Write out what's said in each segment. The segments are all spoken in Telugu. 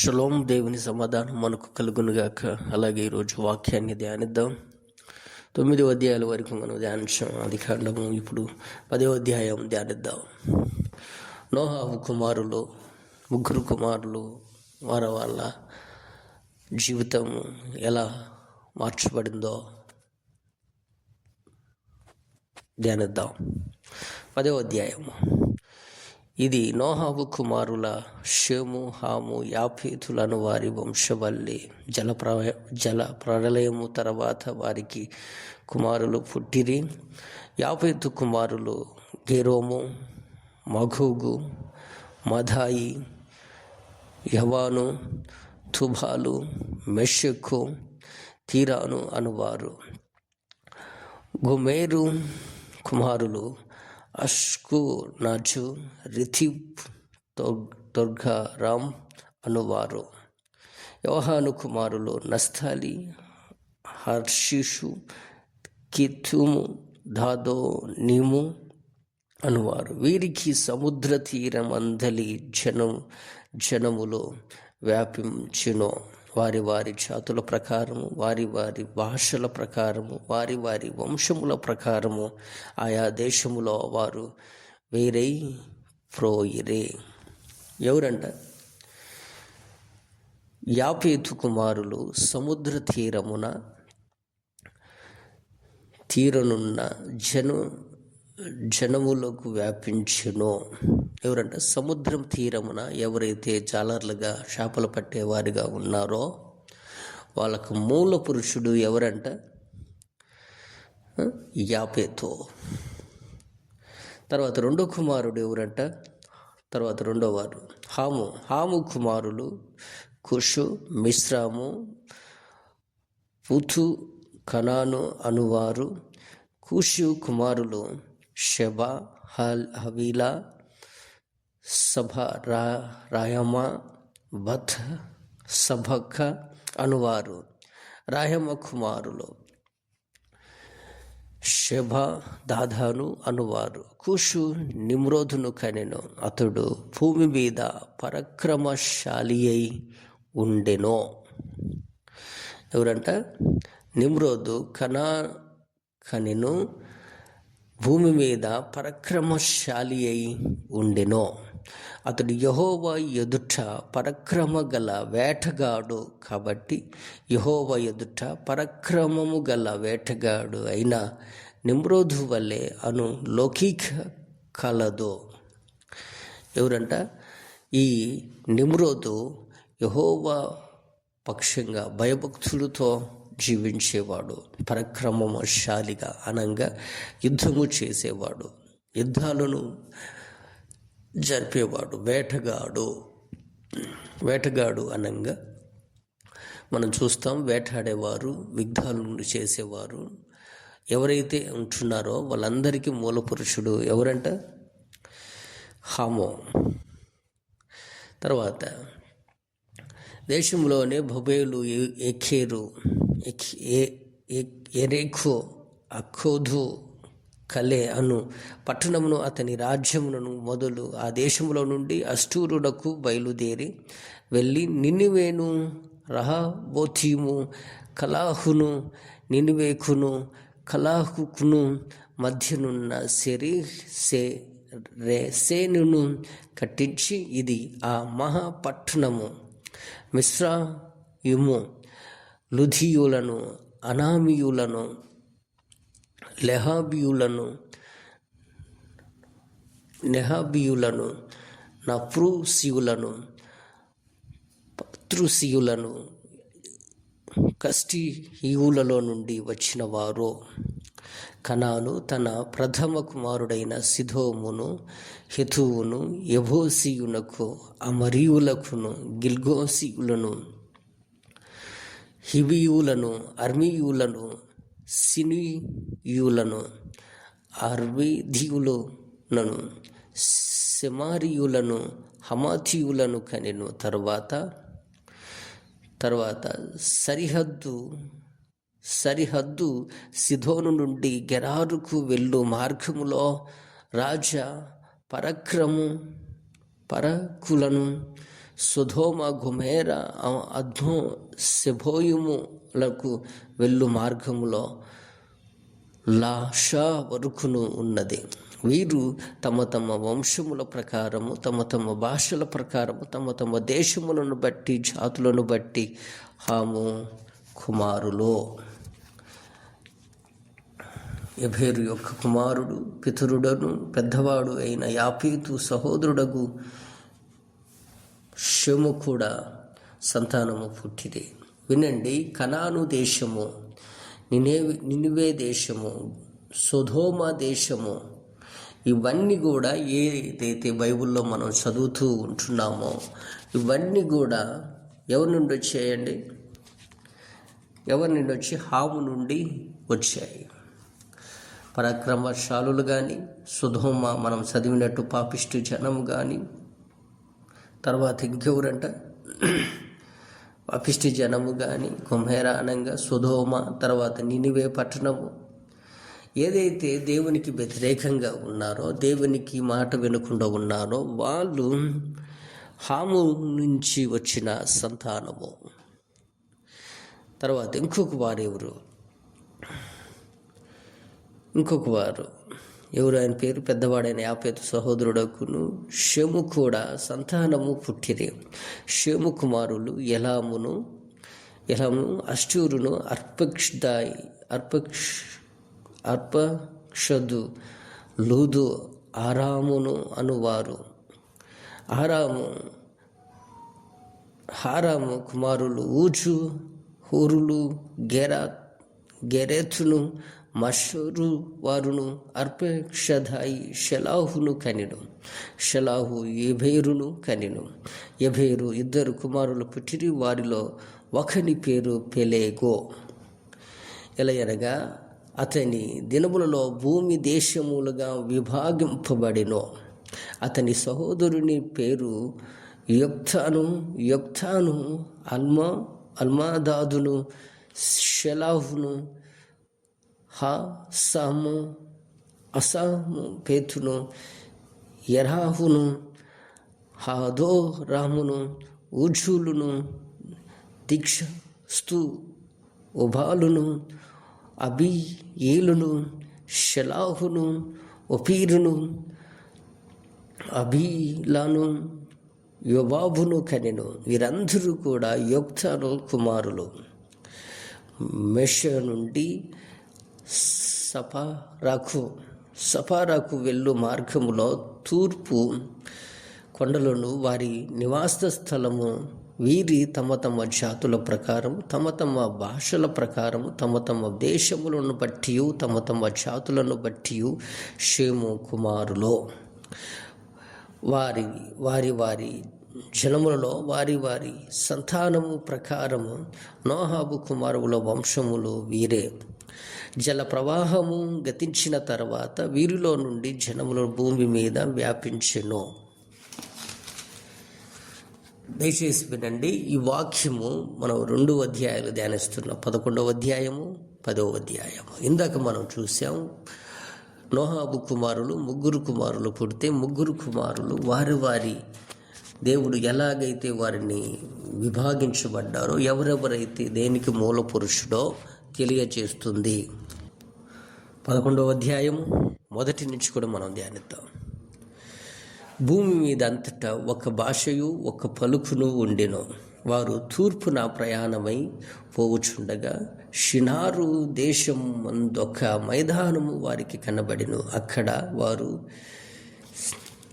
షలోం దేవుని సమాధానం మనకు కలుగునుగాక. అలాగే ఈరోజు వాక్యాన్ని ధ్యానిద్దాం. తొమ్మిది అధ్యాయాల వరకు మనం ధ్యానించాం. అది ఇప్పుడు పదో అధ్యాయం ధ్యానిద్దాం. నోహావు కుమారులు ముగ్గురు కుమారులు వారి వాళ్ళ జీవితం ఎలా మార్చబడిందో ధ్యానిద్దాం. పదో అధ్యాయము. ఇది నోహాబు కుమారుల షేము హాము యాఫీతులను వారి వంశవల్లి. జల జల ప్రళయము తర్వాత వారికి కుమారులు పుట్టిరి. యాఫీతు కుమారులు గెరోము మఘుగు మధాయి యవాను తుబాలు మెషక్కు తీరాను అనువారు. గుమేరు కుమారులు అష్కు నాజు రితిబ్ తొర్గారామ్ అనువారు. యోహాను కుమారులు నస్తాలి హర్షిషు కిథుము దాదో నీము అనువారు. వీరికి సముద్ర తీరమందలి జనం జనములో వ్యాపించును. వారి వారి జాతుల ప్రకారము వారి వారి భాషల ప్రకారము వారి వారి వంశముల ప్రకారము ఆయా దేశములో వారు వేరై ప్రోయిరే. ఎవరంట? యాపేతు కుమారులు సముద్ర తీరమున తీరనున్న జను జనములకు వ్యాపించునో. ఎవరంటే సముద్రం తీరమున ఎవరైతే జాలర్లుగా చేపలు పట్టేవారిగా ఉన్నారో వాళ్ళకు మూల పురుషుడు ఎవరంట యాపేతో. తర్వాత రెండో కుమారుడు ఎవరంట తర్వాత రెండో వారు హాము. హాము కుమారులు కుషు మిశ్రాము పుతు కనాను అనువారు. కుషు కుమారులు షబ హల్ హవీలా సభ రా రాయమ బథ్ సభక అనువారు రాయమ కుమారులు. శభ దాదాను అనువారు. కుషు నిమ్రోధును కనెను. అతడు భూమి మీద పరక్రమశాలి అయి ఉండెనో. ఎవరంట? నిమ్రోదు కనా కనెను. భూమి మీద పరక్రమశాలి అయి ఉండెనో. అతడు యహోవా ఎదుట పరక్రమ గల వేటగాడు కాబట్టి యహోవ ఎదుట పరక్రమము గల వేటగాడు అయిన నిమ్రోధు వలె అను లౌకిక కలదు. ఎవరంట? ఈ నిమ్రోదు యహోవా పక్షంగా భయభక్తులతో జీవించేవాడు. పరక్రమశాలిగా అనంగా యుద్ధము చేసేవాడు. యుద్ధాలను జరిపేవాడు వేటగాడు వేటగాడు అనంగా మనం చూస్తాం. వేటాడేవారు విఘ్నాలను చేసేవారు. ఎవరైతే ఉంటున్నారో వాళ్ళందరికీ మూల పురుషుడు ఎవరంట? హామో. తర్వాత దేశంలోనే బొబేలు ఎఖేరు ఎరేఖో అఖోధు కలే అను పట్టణమును అతని రాజ్యములను మొదలు ఆ దేశంలో నుండి అష్టూరుడకు బయలుదేరి వెళ్ళి నిన్నివేను రహబోథీము కలాహును నినివేకును కలాహుకును మధ్యనున్న సెరి సే రే సేనును కట్టించి ఇది ఆ మహాపట్టణము మిశ్రాయుము లుధియులను అనామియులను లెహాబియులను నెహాబియులను నఫ్రూసియులను పత్రుసియులను కస్టియులలో నుండి వచ్చిన వారు. కనాను తన ప్రథమ కుమారుడైన సిధోమును హెతువును యభోసియునకు అమరియులకును గిల్గోసియులను హివియులను అర్మియులను సినియులను అర్విధియులను సెమారియులను హమాథియులను కనెను తర్వాత తర్వాత సరిహద్దు సరిహద్దు సిధోను నుండి గెరారుకు వెళ్ళు మార్గములో రాజ పరక్రము పరకులను సుధోమ గుమేర అద్భో శభోయుములకు వెళ్ళు మార్గములో లాషా వరకును ఉన్నది. వీరు తమ తమ వంశముల ప్రకారము తమ తమ భాషల ప్రకారము తమ తమ దేశములను బట్టి జాతులను బట్టి హాము కుమారులో. ఎభేరు యొక్క కుమారుడు పితరుడను పెద్దవాడు అయిన యాపీతు సహోదరుడగు షేము కూడా సంతానము పుట్టిది. వినండి కనాను దేశము నినే నినివే దేశము సుధోమ దేశము ఇవన్నీ కూడా ఏదైతే బైబిల్లో మనం చదువుతూ ఉంటున్నామో ఇవన్నీ కూడా ఎవరి నుండి వచ్చాయండి? ఎవరి నుండి వచ్చి? హాము నుండి వచ్చాయి. పరాక్రమశాలులు కానీ సుధోమ మనం చదివినట్టు పాపిష్టి జనము కానీ తర్వాత ఇంకెవరంట అపిష్టి జనము కానీ కుమేరా అనంగా సుధోమ తర్వాత నినివే పట్టణము. ఏదైతే దేవునికి వ్యతిరేకంగా ఉన్నారో దేవునికి మాట వినకుండా ఉన్నారో వాళ్ళు హాము నుంచి వచ్చిన సంతానము. తర్వాత ఇంకొక వారు ఎవరు? ఇంకొక వారు ఎవరు ఆయన పేరు? పెద్దవాడైన యాపేతు సహోదరుడకును షము కూడా సంతానము పుట్టిరి. షము కుమారులు ఎలామును ఎలాము అష్టూరును అర్పక్షదాయి అర్పక్ష అర్పక్షదు లూదు ఆరామును అనువారు. ఆరాము హారాము కుమారులు ఊజు హూరులు గెరా గెరెతును మషరు వారును అర్పక్షధాయి షలాహును కనిను. షలాహు ఎభేరును కనిను. ఎభేరు ఇద్దరు కుమారులు పుట్టిరి వారిలో ఒకని పేరు పెలేగో. ఎలయనగా అతని దినములలో భూమి దేశములుగా విభాగింపబడినో. అతని సహోదరుని పేరు యొక్తాను. యొక్తాను అల్మా అల్మాదాదును షలాహును హా అసాము పేతును ఎరాహును హాదో రామును ఊజులును దీక్షస్తు ఉభాలును అబియేలును షలాహును ఒపీరును అభిలాను యుబాబును కనెను వీరందరూ కూడా యోక్తాను కుమారులు మెష నుండి సపారాకు సపారాకు వెళ్ళు మార్గములో తూర్పు కొండలను వారి నివాస స్థలము వీరి తమ తమ జాతుల ప్రకారం తమ తమ భాషల ప్రకారం తమ తమ దేశములను బట్టి తమ తమ జాతులను బట్టి షేము కుమారులో. వారి వారి వారి జనములలో వారి వారి సంతానము ప్రకారము నోహాబు కుమారుల వంశములు వీరే. జల ప్రవాహము గతించిన తర్వాత వీరిలో నుండి జనములు భూమి మీద వ్యాపించెను. దయచేసి వినండి ఈ వాక్యము మనం రెండు అధ్యాయాలు ధ్యానిస్తున్నాం పదకొండవ అధ్యాయము పదవ అధ్యాయము. ఇందాక మనం చూసాం నోహాబు కుమారులు ముగ్గురు కుమారులు పుడితే ముగ్గురు కుమారులు వారి వారి దేవుడు ఎలాగైతే వారిని విభాగించబడ్డారో ఎవరెవరైతే దేనికి మూల పురుషుడో తెలియచేస్తుంది. పదకొండవ అధ్యాయం మొదటి నుంచి కూడా మనం ధ్యానిద్దాం. భూమి మీద అంతటా ఒక భాషయు ఒక పలుకును ఉండెను. వారు తూర్పున ప్రయాణమై పోవుచుండగా షినారు దేశం అందొక మైదానము వారికి కనబడిను. అక్కడ వారు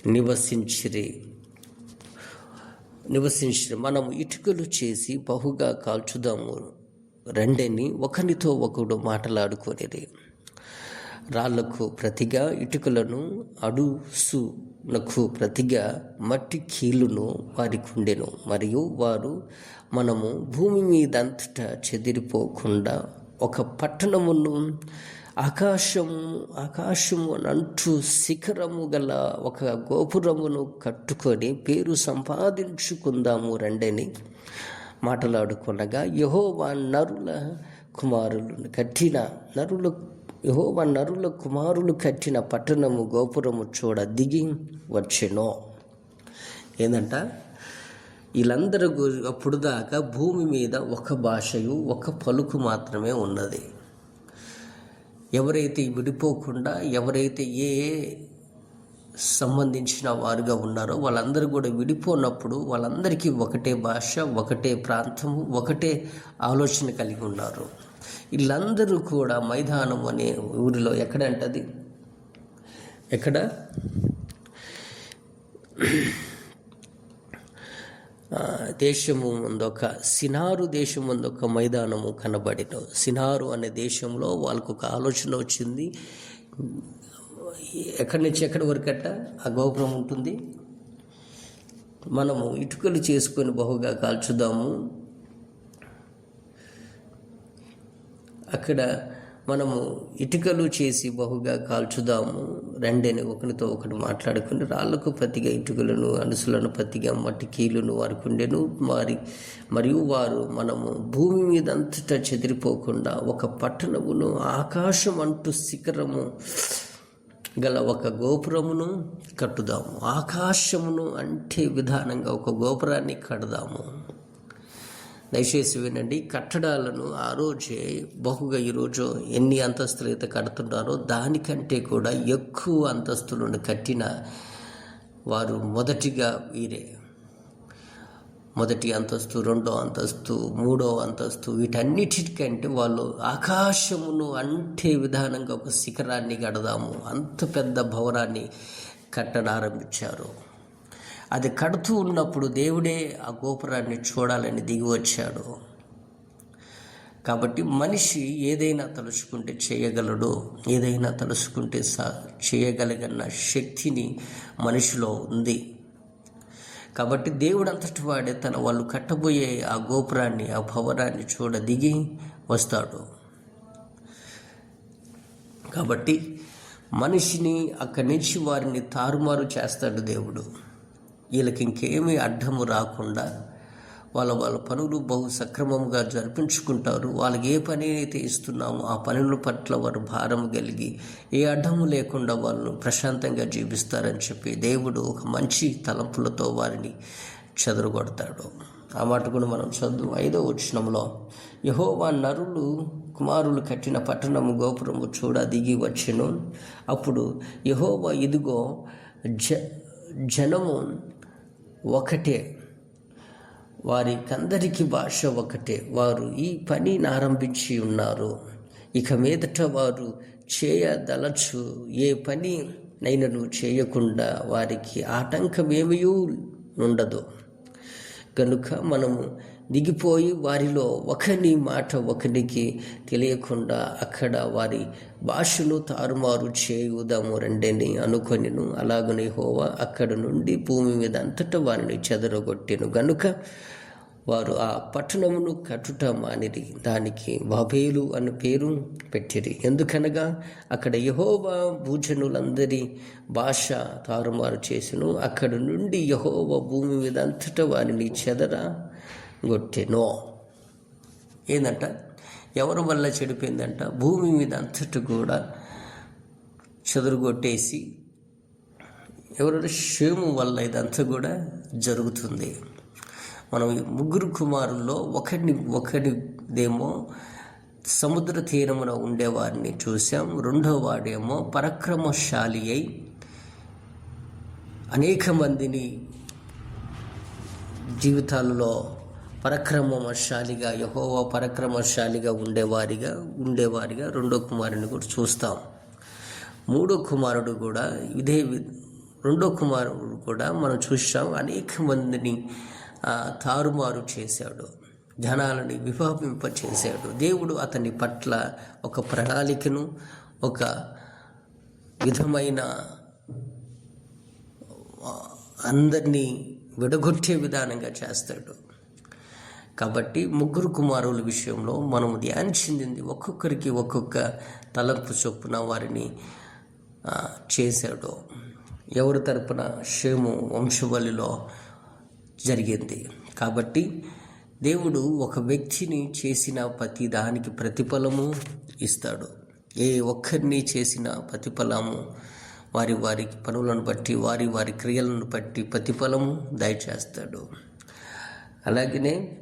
నివసించిరి. నివసించిరి. మనం ఇటుకలు చేసి బహుగా కాల్చుదాము. రెండని ఒకరితో ఒకడు మాట్లాడుకునేది రాళ్ళకు ప్రతిగా ఇటుకలను అడుసునకు ప్రతిగా మట్టి కీలును వారికుండెను. మరియు వారు మనము భూమి మీదంతటా చెదిరిపోకుండా ఒక పట్టణమును ఆకాశము ఆకాశము అంటూ శిఖరము గల ఒక గోపురమును కట్టుకొని పేరు సంపాదించుకుందాము రండని మాట్లాడుకునగా యహోవా నరుల కుమారులను కట్టిన నరుల యహోవ నరుల కుమారులు కట్టిన పట్టణము గోపురము చూడ దిగి వచ్చెనో. ఏంటంట వీళ్ళందరూ అప్పుడు దాకా భూమి మీద ఒక భాషయు ఒక పలుకు మాత్రమే ఉన్నది. ఎవరైతే విడిపోకుండా ఎవరైతే ఏ సంబంధించిన వారుగా ఉన్నారో వాళ్ళందరూ కూడా విడిపోనప్పుడు వాళ్ళందరికీ ఒకటే భాష ఒకటే ప్రాంతము ఒకటే ఆలోచన కలిగి ఉన్నారు. వీళ్ళందరూ కూడా మైదానం అనే ఊరిలో ఎక్కడంటది? ఎక్కడ? దేశము ముందొక సినారు దేశం ముందొక మైదానము కనబడిన సినారు అనే దేశంలో వాళ్ళకు ఒక ఆలోచన వచ్చింది. ఎక్కడి నుంచి ఎక్కడి వరకట ఆ గోపురం ఉంటుంది? మనము ఇటుకలు చేసుకొని బహుగా కాల్చుదాము. అక్కడ మనము ఇటుకలు చేసి బహుగా కాల్చుదాము. రెండని ఒకరితో ఒకటి మాట్లాడుకుని రాళ్ళకు ప్రతిగా ఇటుకలను అనుసులను ప్రతిగా మట్టి కీలును వారుకుండెను ఉండెను వారి మరియు వారు మనము భూమి మీద అంతటా చెదిరిపోకుండా ఒక పట్టణమును ఆకాశం అంటూ శిఖరము గల ఒక గోపురమును కట్టుదాము. ఆకాశమును అంటే విధానంగా ఒక గోపురాన్ని కడదాము. దయచేసి వినండి. కట్టడాలను ఆ రోజే బహుగా ఈరోజు ఎన్ని అంతస్తులు అయితే కడుతున్నారో దానికంటే కూడా ఎక్కువ అంతస్తులను కట్టిన వారు మొదటిగా వీరే. మొదటి అంతస్తు రెండో అంతస్తు మూడో అంతస్తు వీటన్నిటికంటే వాళ్ళు ఆకాశమును అంటే విధానంగా ఒక శిఖరాన్ని కడదాము. అంత పెద్ద భవనాన్ని కట్టడారంభించారు. అది కడుతూ ఉన్నప్పుడు దేవుడే ఆ గోపురాన్ని చూడాలని దిగి వచ్చాడు. కాబట్టి మనిషి ఏదైనా తలుచుకుంటే చేయగలడు ఏదైనా తలుచుకుంటే సా చేయగలిగిన శక్తిని మనిషిలో ఉంది. కాబట్టి దేవుడు అంతటి వాడే తన వాళ్ళు కట్టబోయే ఆ గోపురాన్ని ఆ భవనాన్ని చూడ దిగి వస్తాడు. కాబట్టి మనిషిని అక్కడి నుంచి వారిని తారుమారు చేస్తాడు దేవుడు. వీళ్ళకి ఇంకేమీ అడ్డము రాకుండా వాళ్ళ వాళ్ళ పనులు బహు సక్రమంగా జరిపించుకుంటారు. వాళ్ళకి ఏ పని అయితే ఇస్తున్నామో ఆ పనుల పట్ల వారు భారం కలిగి ఏ అడ్డము లేకుండా వాళ్ళు ప్రశాంతంగా జీవిస్తారని చెప్పి దేవుడు ఒక మంచి తలంపులతో వారిని చెదరగొడతాడు. ఆ మాట కూడా మనం చదువు ఐదో వచ్చినంలో యహోవా నరులు కుమారులు కట్టిన పట్టణము గోపురము చూడ దిగి వచ్చెను. అప్పుడు యహోవా ఇదిగో జ జనము ఒకటే. వారికందరికి భాష ఒకటే. వారు ఈ పనిని ఆరంభించి ఉన్నారు. ఇక మీదట వారు చేయదలచు ఏ పని నైనను చేయకుండా వారికి ఆటంకమేమీ ఉండదు. కనుక మనము దిగిపోయి వారిలో ఒకని మాట ఒకరికి తెలియకుండా అక్కడ వారి భాషను తారుమారు చేయుదాము రెండని అనుకొనిను. అలాగనే హోవా అక్కడ నుండి భూమి మీద అంతటా వారిని చెదరగొట్టెను. గనుక వారు ఆ పట్టణమును కట్టుట మానిరి. దానికి బాబేలు అను పేరు పెట్టిరి. ఎందుకనగా అక్కడ యహోవా భూజనులందరి భాష తారుమారు చేసెను. అక్కడ నుండి యహోవా భూమి మీద అంతటా వారిని చెదర గొట్టెనో. ఏందంట? ఎవరి వల్ల చెడిపోయిందంట? భూమి మీద అంతటి కూడా చెదరగొట్టేసి ఎవరైనా క్షేమం వల్ల ఇదంతా కూడా జరుగుతుంది. మనం ముగ్గురు కుమారుల్లో ఒకడిని ఒకడిదేమో సముద్ర తీరమున ఉండేవారిని చూసాం రెండో వాడేమో పరాక్రమశాలి అయి అనేక మందిని జీవితాలలో పరక్రమశాలిగా యహోవా పరక్రమశాలిగా ఉండేవారిగా ఉండేవారిగా రెండో కుమారుని కూడా చూస్తాం. మూడో కుమారుడు కూడా ఇదే రెండో కుమారుడు కూడా మనం చూసాం అనేక మందిని తారుమారు చేశాడు. జనాలని విభాపింప చేశాడు దేవుడు అతని పట్ల ఒక ప్రణాళికను ఒక విధమైన అందరినీ విడగొట్టే విధానంగా చేస్తాడు. కాబట్టి ముగ్గురు కుమారుల విషయంలో మనం ధ్యానించింది ఒక్కొక్కరికి ఒక్కొక్క తలంపు చొప్పున వారిని చేశాడు. ఎవరి తరపున? షేము వంశవలిలో జరిగింది. కాబట్టి దేవుడు ఒక వ్యక్తిని చేసిన ప్రతి దానికి ప్రతిఫలము ఇస్తాడు. ఏ ఒక్కరిని చేసిన ప్రతిఫలము వారి వారి పనులను బట్టి వారి వారి క్రియలను బట్టి ప్రతిఫలము దయచేస్తాడు. అలాగనే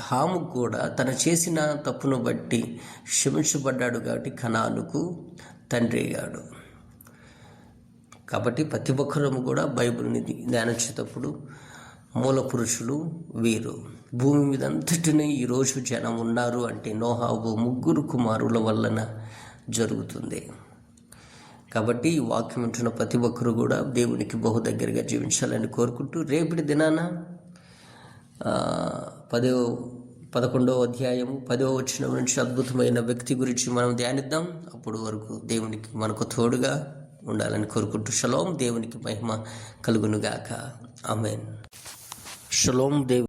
హాము కూడా తను చేసిన తప్పును బట్టి క్షమించబడ్డాడు కాబట్టి కణానుకు తండ్రి అయ్యాడు. కాబట్టి ప్రతి ఒక్కరము కూడా బైబిల్ని ధ్యానించేటప్పుడు మూల పురుషులు వీరు. భూమి మీద అంతటినీ ఈరోజు జనం ఉన్నారు అంటే నోహాబు ముగ్గురు కుమారుల వలన జరుగుతుంది. కాబట్టి ఈ వాక్యం ఉంటున్న ప్రతి ఒక్కరు కూడా దేవునికి బహు దగ్గరగా జీవించాలని కోరుకుంటూ రేపటి దినాన పదో పదకొండవ అధ్యాయం పదవ వచ్చిన నుంచి అద్భుతమైన వ్యక్తి గురించి మనం ధ్యానిద్దాం. అప్పుడు వరకు దేవునికి మనకు తోడుగా ఉండాలని కోరుకుంటూ షలోం దేవునికి మహిమ కలుగునుగాక. ఆమెన్. షలోం దేవు